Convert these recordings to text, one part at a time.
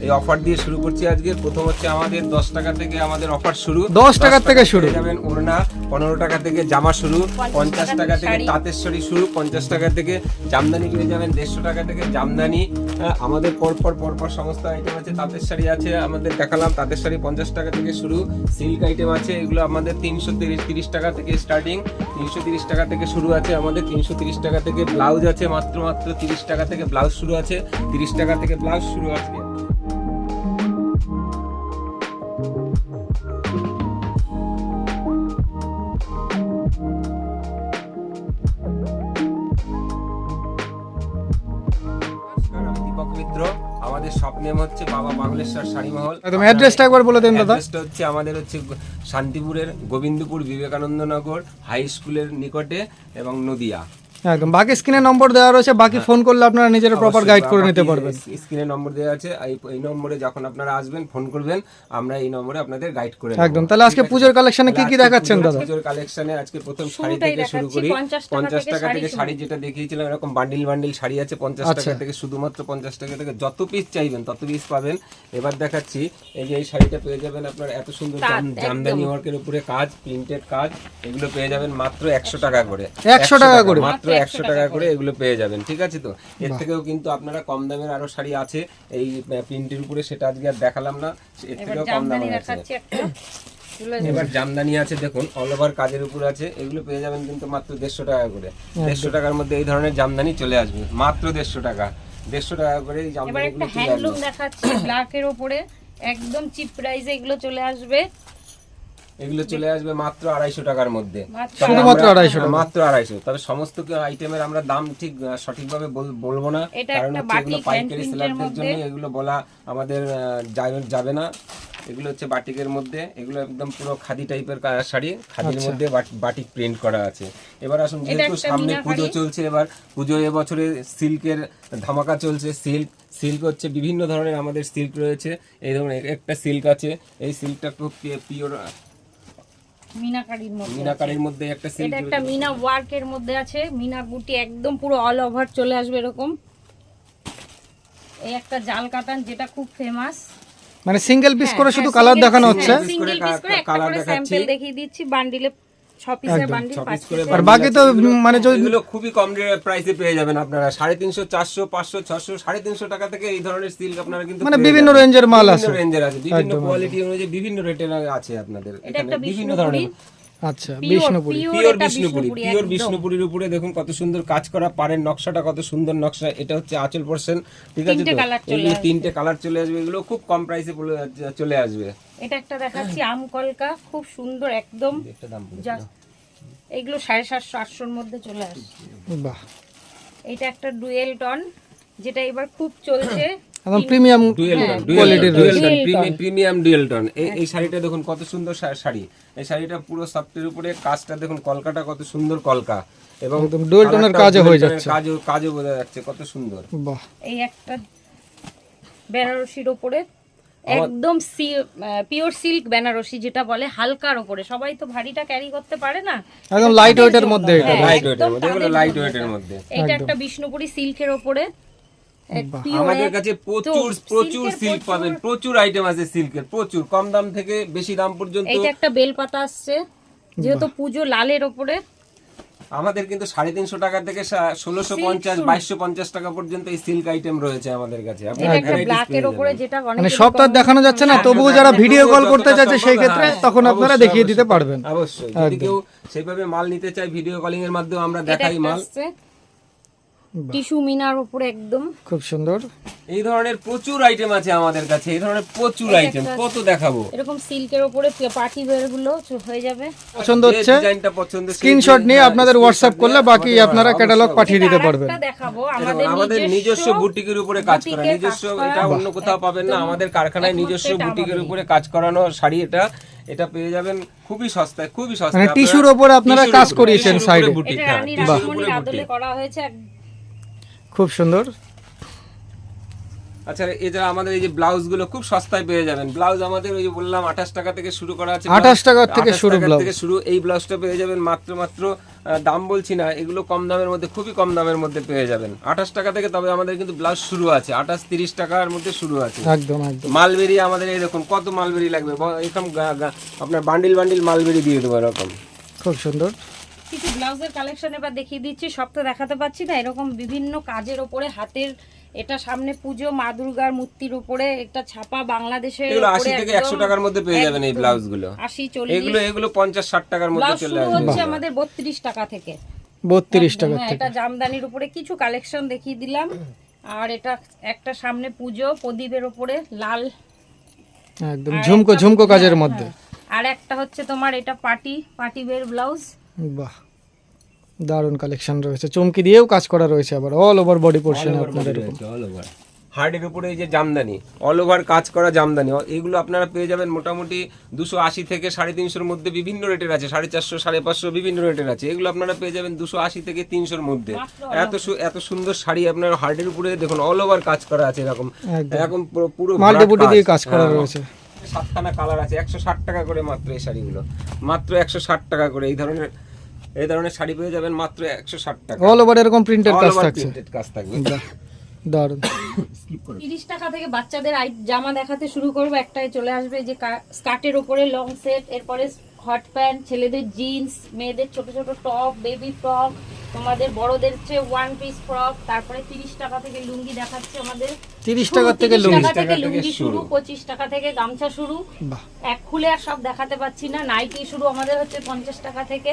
এই অফার দিয়ে শুরু করছি আজকে প্রথম হচ্ছে আমাদের দশ টাকা থেকে আমাদের অফার শুরু 10 টাকার থেকে শুরু। যাবেন ওড়না পনেরো টাকা থেকে জামা শুরু পঞ্চাশ টাকা থেকে শাড়ি শুরু পঞ্চাশ টাকা থেকে জামদানি পেয়ে যাবেন দেড়শো টাকা থেকে জামদানি হ্যাঁ, আমাদের পরপর পরপর সমস্ত আইটেম আছে তাঁতের শাড়ি আছে আমাদের দেখালাম তাঁতের শাড়ি পঞ্চাশ টাকা থেকে শুরু সিল্ক আইটেম আছে এগুলো আমাদের তিনশো তিরিশ তিরিশ টাকা থেকে স্টার্টিং তিনশো তিরিশ টাকা থেকে শুরু আছে আমাদের তিনশো তিরিশ টাকা থেকে ব্লাউজ আছে মাত্র মাত্র তিরিশ টাকা থেকে ব্লাউজ শুরু আছে তিরিশ টাকা থেকে ব্লাউজ শুরু আছে আমাদের শপ নেম হচ্ছে বাবা বাগলেশ্বর শাড়ি মহল একদম অ্যাড্রেসটা একবার বলে দেন দাদা। অ্যাড্রেসটা হচ্ছে আমাদের হচ্ছে শান্তিপুরের গোবিন্দপুর বিবেকানন্দ নগর হাই স্কুলের নিকটে এবং নদিয়া। একদম বাকি স্ক্রিনে নম্বর দেওয়া রয়েছে বাকি ফোন করলে আপনারা নিজেরা প্রপার গাইড করে নিতে পারবেন স্ক্রিনে নম্বর দেওয়া আছে এই নম্বরে যখন আপনারা আসবেন ফোন করবেন আমরা এই নম্বরে আপনাদের গাইড করে। একদম তাহলে আজকে? পুজোর কালেকশনে কি কি দেখাচ্ছেন দাদা পুজোর কালেকশনে আজকে প্রথম শাড়ি থেকে শুরু করি 50 টাকা থেকে শাড়ি থেকে শুরু। শাড়ি যেটা দেখিয়েছিলাম এরকম বান্ডিল বান্ডিল শাড়ি আছে পঞ্চাশ আচ্ছা। টাকা থেকে শুধুমাত্র পঞ্চাশ টাকা থেকে যত পিস চাইবেন তত পিস পাবেন এবার দেখাচ্ছি এই যে এই শাড়িটা পেয়ে যাবেন আপনার এত সুন্দর জামদানি ওয়ার্কের উপরে কাজ প্রিন্টেড কাজ এগুলো পেয়ে যাবেন মাত্র একশো টাকা করে 100 টাকা করে? মাত্র একশো টাকা করে এগুলো পেয়ে যাবেন ঠিক আছে তো? এর থেকেও কিন্তু আপনারা কম দামের আরও শাড়ি আছে এই প্রিন্টের উপরে সেটা আজকে আর দেখালাম না এর থেকেও কম দামের আছে। এবার জামদানি আছে দেখুন অল ওভার কাজের উপর আছে এগুলো পেয়ে যাবেন কিন্তু মাত্র দেড়শো টাকা করে। দেড়শো টাকার মধ্যে এই ধরনের জামদানি চলে আসবে মাত্র দেড়শো টাকা। দেড়শো টাকা করে এই জামদানিগুলো একটা চলে আসবে। দেখাচ্ছি ব্ল্যাকের ওপরে একদম চিপ প্রাইসে এগুলো চলে আসবে। এগুলো চলে আসবে মাত্র আড়াইশো টাকার মধ্যে। শুধুমাত্র 250 টাকা। মাত্র আড়াইশো। তবে সমস্ত আইটেমের আমরা দাম ঠিক সঠিকভাবে বল- বলব না। কারণ হচ্ছে এগুলো পাইকারি সেলারদের জন্য এগুলো বলা আমাদের যাবে- না। এগুলো হচ্ছে বাটিকের মধ্যে। এগুলো একদম পুরো খাদি টাইপের শাড়ি। খাদির আচ্ছা। মধ্যে বাট- বাটিক প্রিন্ট করা আছে। এবার আসুন যেহেতু সামনে পুজো চলছে এবার পুজো এবছরে সিল্কের ধামাকা চলছে। সিল্ক সিল্ক হচ্ছে বিভিন্ন ধরনের আমাদের সিল্ক রয়েছে। এই ধরনের একটা সিল্ক আছে। এই সিল্কটা খুব পিওর মিনাকারির মধ্যে মিনাকারির মধ্যে একটা এটা একটা মিনা ওয়ার্কের মধ্যে আছে। মিনা বুটি একদম পুরো অল ওভার চলে আসবে এরকম। এই একটা জাল কাতান যেটা খুব ফেমাস মানে সিঙ্গেল পিস করে শুধু কালার দেখানো হচ্ছে? সিঙ্গেল পিস করে একটা করে দেখাচ্ছি। স্যাম্পল দেখিয়ে দিচ্ছি। বান্ডিলে আর বাকি তো মানে যদি খুবই কম প্রাইসে পেয়ে যাবেন আপনারা। সাড়ে তিনশো চারশো পাঁচশো ছশো সাড়ে তিনশো টাকা থেকে এই ধরনের সিল্ক আপনারা কিন্তু মানে বিভিন্ন রেঞ্জের মাল আছে। রেঞ্জের আছে। বিভিন্ন কোয়ালিটি অনুযায়ী বিভিন্ন রেটের আছে আপনাদের। এখানে বিভিন্ন ধরনের আচ্ছা Bishnupuri. pure pure Bishnupuri Bishnupuri pure বিষ্ণুপুরির উপরে দেখুন কত সুন্দর কাজ করা পাড়ের নকশাটা কত সুন্দর নকশা এটা হচ্ছে আঁচল পোর্শন ঠিক আছে তো? চলে এগুলো আসবে। তিনটে কালার চলে আসবে এগুলো খুব কম প্রাইসে চলে আসবে। এটা একটা দেখাচ্ছি আম কলকা খুব সুন্দর একদম। এগুলো সাড়ে সাতশো আটশোর মধ্যে চলে আসে বাহ। এটা একটা ডুয়েল টন যেটা এবার খুব চলছে। একদম premium dual dual tone। Premium dual tone এই শাড়িটা দেখুন কত সুন্দর শাড়ি। এই শাড়িটা পুরো সফটের উপরে কাজটা দেখুন কলকাটা কত সুন্দর কলকা। এবং একদম এর কাজে হয়ে যাচ্ছে। বোঝা যাচ্ছে কত সুন্দর। বাহ। এই একটা বেনারসির ওপরে একদম পিওর সিল্ক বেনারসি যেটা বলে হালকার ওপরে সবাই তো ভারীটা ক্যারি করতে পারে না। একদম লাইট ওয়েটের মধ্যে এটা। লাইট ওয়েটের মধ্যে। এটা একটা বিষ্ণুপুরি সিল্কের pure আমাদের কাছে প্রচুর প্রচুর সিল্ক পাবেন প্রচুর আইটেম আছে সিল্কের প্রচুর কম দাম থেকে বেশি দাম পর্যন্ত। এইটা একটা বেলপাতা আসছে যেহেতু পুজো লালের ওপরে। আমাদের কিন্তু সাড়ে তিনশো টাকা থেকে ষোলোশো পঞ্চাশ বাইশশো পঞ্চাশ টাকা পর্যন্ত এই সিল্ক আইটেম রয়েছে আমাদের কাছে। এটা একটা ব্ল্যাকের ওপরে যেটা অনেক মানে সব তো দেখানো যাচ্ছে না তবুও যারা ভিডিও কল করতে চাইছে সেই ক্ষেত্রে তখন আপনারা দেখিয়ে দিতে পারবেন। হ্যাঁ, অবশ্যই। যদি কেউ সেইভাবে মাল নিতে চায় ভিডিও কলিং এর মাধ্যমে আমরা দেখাই মাল। টিস্যু মিনার উপরে একদম। খুব সুন্দর। এই ধরনের প্রচুর আইটেম আছে আমাদের কাছে এই ধরনের প্রচুর আইটেম কত দেখাবো? এরকম সিল্কের ওপরে পার্টি ওয়্যারগুলো হয়ে যাবে। পছন্দ হচ্ছে? ডিজাইনটা পছন্দ স্ক্রিনশট নিয়ে আপনাদের হ্যাঁ, হোয়াটসঅ্যাপ করলে বাকি আপনারা ক্যাটালগ পাঠিয়ে দিতে পারবেন। দেখাবো আমাদের নিজস্ব বুটিকের উপরে কাজ করা নিজস্ব এটা অন্য কোথাও পাবেন না আমাদের কারখানায় নিজস্ব বুটিকের উপরে কাজ করানো শাড়ি এটা এটা পেয়ে যাবেন খুবই সস্তায় খুবই সস্তায় মানে টিস্যুর ওপরে আপনারা কাজ করিয়েছেন উপরে সাইডে। বুটিক, এটা হ্যাঁ, রানী টিস্যুর আদলে করা হয়েছে এক- খুব সুন্দর। আচ্ছা এছাড়া আমাদের এই যে ব্লাউজগুলো খুব সস্তায় পেয়ে যাবেন। ব্লাউজ আমাদের ওই যে বললাম আঠাশ টাকা থেকে শুরু করা আছে 28 টাকা থেকে শুরু। থেকে শুরু এই ব্লাউজটা পেয়ে যাবেন মাত্র মাত্র দাম বলছি না এগুলো কম দামের মধ্যে খুবই কম দামের মধ্যে পেয়ে যাবেন। আঠাশ টাকা থেকে তবে আমাদের কিন্তু ব্লাউজ শুরু আছে আঠাশ তিরিশ টাকার মধ্যে শুরু আছে। একদম একদম। মালবেরি আমাদের এই দেখুন কত মালবেরি লাগবে? এরকম আপনার বান্ডিল বান্ডিল মালবেরি দিয়ে দেবো এরকম। খুব সুন্দর। কিছু ব্লাউজের কালেকশন এবার দেখিয়ে দিচ্ছি সব তো দেখাতে পাচ্ছি না এরকম বিভিন্ন কাজের ওপরে হাতের এটা সামনে পুজো মা দুর্গার মূর্তির উপরে একটা ছাপা বাংলাদেশের এগুলো ওপরে আশি থেকে একদম- একশো টাকার মধ্যে পেয়ে যাবেন এই একদম ব্লাউজগুলো আশি চল্লিশ। এগুলো এগুলো পঞ্চাশ ষাট টাকার মধ্যে চলে আসবে। হচ্ছে আমাদের বত্রিশ টাকা থেকে। বত্রিশ একদম, টাকার হ্যাঁ, থেকে। এটা জামদানির উপরে কিছু কালেকশন দেখিয়ে দিলাম। আর এটা একটা সামনে পুজো প্রদীপের উপরে লাল। একদম ঝুমকো ঝুমকো কাজের মধ্যে। আর একটা হচ্ছে তোমার এটা পার্টি পার্টি বের ব্লাউজ। বাহ দারুণ কালেকশন রয়েছে। চমকি দিয়েও কাজ করা রয়েছে আবার অল ওভার বডি পোর্শন আপনাদের এরকম হার্ডের উপরে এই যে জামদানি অল ওভার কাজ করা জামদানি এগুলো আপনারা পেয়ে যাবেন মোটামুটি দুশো আশি থেকে সাড়ে তিনশোর মধ্যে বিভিন্ন রেটের আছে সাড়ে চারশো সাড়ে পাঁচশো বিভিন্ন রেটের আছে। এগুলো আপনারা পেয়ে যাবেন দুশো আশি থেকে তিনশোর মধ্যে। এত এত সুন্দর শাড়ি আপনার হার্ডের উপরে দেখুন অল ওভার কাজ করা আছে এরকম। এরকম পুরো-। দিয়ে কাজ করা হ্যাঁ, রয়েছে। সাতখানা কালার আছে একশো ষাট টাকা করে মাত্র এই শাড়িগুলো। মাত্র একশো ষাট টাকা করে এই ধরনের এই ধরনের শাড়ি পেয়ে যাবেন মাত্র একশো ষাট টাকা। অল ওভার এরকম প্রিন্টের All কাজ থাকছে। কাজ থাকবে। বাহ, তিরিশ টাকা থেকে বাচ্চাদের আই- জামা দেখাতে শুরু করব একটাই চলে আসবে যে কা- স্কার্টের ওপরে লং সেট এরপরে হট প্যান্ট ছেলেদের জিন্স মেয়েদের ছোট ছোট টপ বেবি ফ্রক তোমাদের বড়দের হচ্ছে ওয়ান পিস ফ্রক তারপরে তিরিশ টাকা থেকে লুঙ্গি দেখাচ্ছে আমাদের। তিরিশ শুরু টাকার থেকে 30 টাকা থেকে টাকা থেকে লুঙ্গি শুরু শুরু। পঁচিশ টাকা থেকে গামছা শুরু। বাহ। এক খুলে আর সব দেখাতে পাচ্ছি না। নাইটি শুরু আমাদের হচ্ছে পঞ্চাশ টাকা থেকে।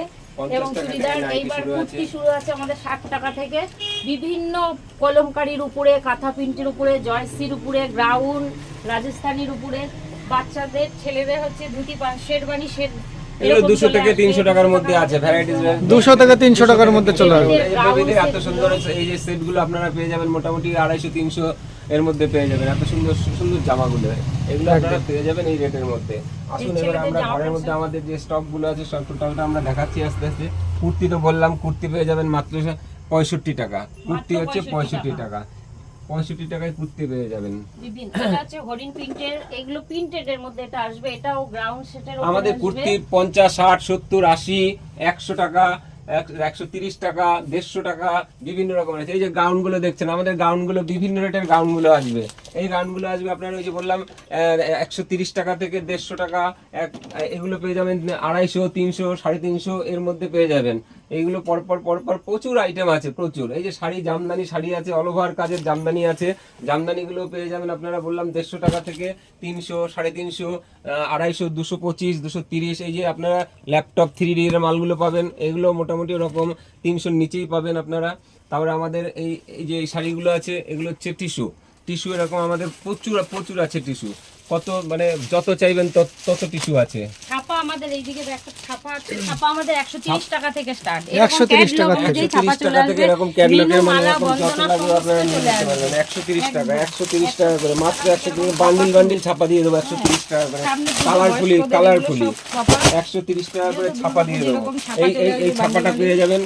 এবং চুড়িদার এইবার কুর্তি শুরু আছে আমাদের ষাট টাকা থেকে। বিভিন্ন কলমকারির উপরে কাঁথা প্রিন্টের উপরে জয়সির উপরে গ্রাউন্ড রাজস্থানির উপরে। বাচ্চাদের ছেলেদের হচ্ছে ধুতি শেরবানি শের এগুলো থেকে আসবে। তিনশো টাকার মধ্যে আছে ভ্যারাইটিস দুশো থেকে তিনশো টাকার মধ্যে চলে আসবে। এত সুন্দর এই যে সেটগুলো আপনারা পেয়ে যাবেন মোটামুটি আড়াইশো তিনশো এর মধ্যে পেয়ে যাবেন এত সুন্দর সুন্দর জামাগুলো। এগুলো আপনারা পেয়ে যাবেন এই রেটের মধ্যে। আসুন এবার আমরা ঘরের মধ্যে আমাদের যে স্টকগুলো আছে সব টোটালটা আমরা দেখাচ্ছি আস্তে আস্তে। কুর্তি তো বললাম কুর্তি পেয়ে যাবেন মাত্র পঁয়ষট্টি টাকা। কুর্তি হচ্ছে পঁয়ষট্টি টাকা। পঁয়ষট্টি টাকায় কুর্তি পেয়ে যাবেন। বিভিন্ন। এটা হচ্ছে হরিণ প্রিন্টের এগুলো প্রিন্টেড এর মধ্যে এটা আসবে। এটাও গ্রাউন্ড সেটের আমাদের কুর্তি পঞ্চাশ ষাট সত্তর আশি একশো টাকা একশো তিরিশ টাকা দেড়শো টাকা বিভিন্ন রকমের আছে। এই যে গাউনগুলো দেখছেন আমাদের গাউনগুলো বিভিন্ন রেটের গাউনগুলো আসবে। এই গাউনগুলো আসবে আপনার ওই যে বললাম একশো তিরিশ টাকা থেকে দেড়শো টাকা এগুলো পেয়ে যাবেন আড়াইশো তিনশো সাড়ে তিনশো এর মধ্যে পেয়ে যাবেন। এইগুলো পরপর পরপর প্রচুর আইটেম আছে, প্রচুর। এই যে শাড়ি, জামদানি শাড়ি আছে অল ওভার কাজের জামদানি আছে। জামদানিগুলো পেয়ে যাবেন আপনারা, বললাম দেড়শো টাকা থেকে তিনশো, সাড়ে তিনশো আড়াইশো, দুশো পঁচিশ, দুশো তিরিশ। এই যে আপনারা ল্যাপটপ থ্রি ডি এর মালগুলো পাবেন, এগুলো মোটামুটি ওরকম তিনশোর নিচেই পাবেন আপনারা। তারপরে আমাদের এই এই যে এই শাড়িগুলো আছে, এগুলো হচ্ছে টিস্যু। টিস্যু এরকম আমাদের প্রচুর প্রচুর আছে টিস্যু। কত মানে যত চাইবেন তত তত টিস্যু আছে। ছাপা আমাদের এইদিকে একটা ছাপা আছে। ছাপা আমাদের একশো তিরিশ টাকা থেকে স্টার্ট 130 টাকা থেকে। ছাপা চলে আসবে। এরকম ক্যাটলগের মানে এরকম যত লাগবে আপনারা নিয়ে চলে নিতে আসবে। পারবেন 130 টাকা 130 টাকা করে। মাত্র 130 বান্ডিল বান্ডিল ছাপা দিয়ে দেবো 130 টাকা করে। কালারফুলি কালারফুলি এগুলো সব ছাপা। 130 টাকা করে ছাপা দিয়ে দেবো। এই এই ছাপাটা পেয়ে যাবেন।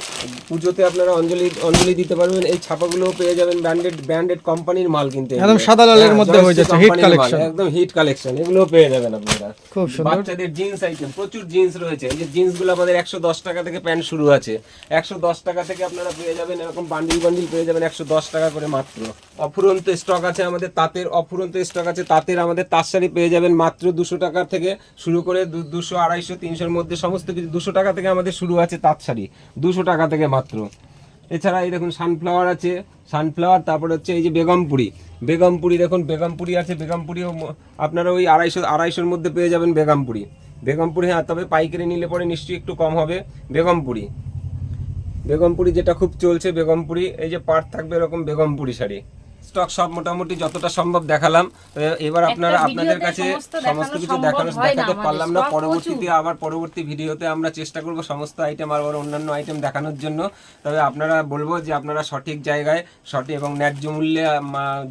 পুজোতে আপনারা অঞ্জলি অঞ্জলি দিতে পারবেন। এই ছাপাগুলো পেয়ে যাবেন ব্র্যান্ডেড ব্র্যান্ডেড কোম্পানির মাল কিনতে একদম সাদা লালের মধ্যে হয়ে যাচ্ছে, hit collection। একদম হিট কালেকশন এগুলো পেয়ে যাবেন আপনারা। খুব সুন্দর। বাচ্চাদের জিন্স আইটেম প্রচুর জিন্স রয়েছে। এই যে জিন্সগুলো আমাদের একশো দশ টাকা থেকে প্যান্ট শুরু আছে। একশো দশ টাকা থেকে আপনারা পেয়ে যাবেন, এরকম বান্ডিল বান্ডিল পেয়ে যাবেন একশো দশ টাকা করে মাত্র। অফুরন্ত স্টক আছে আমাদের তাঁতের, অফুরন্ত স্টক আছে তাঁতের আমাদের তাঁত শাড়ি পেয়ে যাবেন মাত্র দুশো টাকা থেকে শুরু করে দুশো আড়াইশো, তিনশোর মধ্যে সমস্ত কিছু দুশো টাকা থেকে আমাদের শুরু আছে তাঁত শাড়ি দুশো টাকা থেকে মাত্র। এছাড়া এই দেখুন সানফ্লাওয়ার আছে সানফ্লাওয়ার তারপরে হচ্ছে এই যে বেগমপুরি। বেগমপুরি দেখুন, বেগমপুরি আছে, বেগমপুরিও আপনারা ওই আড়াইশো, আড়াইশোর মধ্যে পেয়ে যাবেন বেগমপুরি। বেগমপুরি হ্যাঁ তবে পাইকারি নিলে পরে নিশ্চয়ই একটু কম হবে। বেগমপুরি। বেগমপুরি যেটা খুব চলছে, বেগমপুরি, এই যে পাট থাকবে এরকম বেগমপুরি শাড়ি। স্টক সব মোটামুটি যতটা সম্ভব দেখালাম। এবার আপনারা আপনাদের কাছে সমস্ত কিছু দেখানো দেখাতে পারলাম না। পরবর্তীতে আবার পরবর্তী ভিডিওতে আমরা চেষ্টা করব সমস্ত আইটেম আর অন্যান্য আইটেম দেখানোর জন্য। তবে আপনারা বলব যে আপনারা সঠিক জায়গায় সঠিক এবং ন্যায্য মূল্যে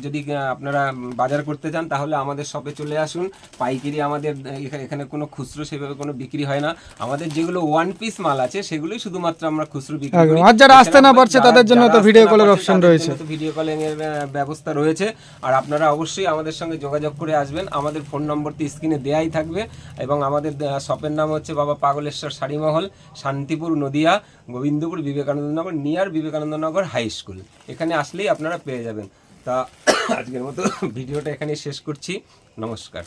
যদি আপনারা বাজার করতে চান তাহলে আমাদের শপে চলে আসুন। পাইকারি আমাদের এখা- এখানে কোনো খুচরো সেভাবে কোনো বিক্রি হয় না। আমাদের যেগুলো ওয়ান পিস মাল আছে সেগুলোই শুধুমাত্র আমরা খুচরো বিক্রি। করি। আর যারা আসতে না পারছে তাদের জন্য তো আসতে video না call এর পারছে option তাদের রয়েছে। ভিডিও কলিং এর ব্যবস্থা রয়েছে। আর আপনারা অবশ্যই আমাদের সঙ্গে যোগাযোগ করে আসবেন। আমাদের ফোন নম্বরটি স্ক্রিনে দেয়াই থাকবে এবং আমাদের শপের নাম হচ্ছে Baba Pagleshwar Sarimahal Shantipur, Nadia, Gobindapur, Vivekanandanagar, near Vivekanandanagar high school. এখানে আসলেই আপনারা পেয়ে যাবেন। তা আজকের মতো ভিডিওটা এখানে শেষ করছি। নমস্কার।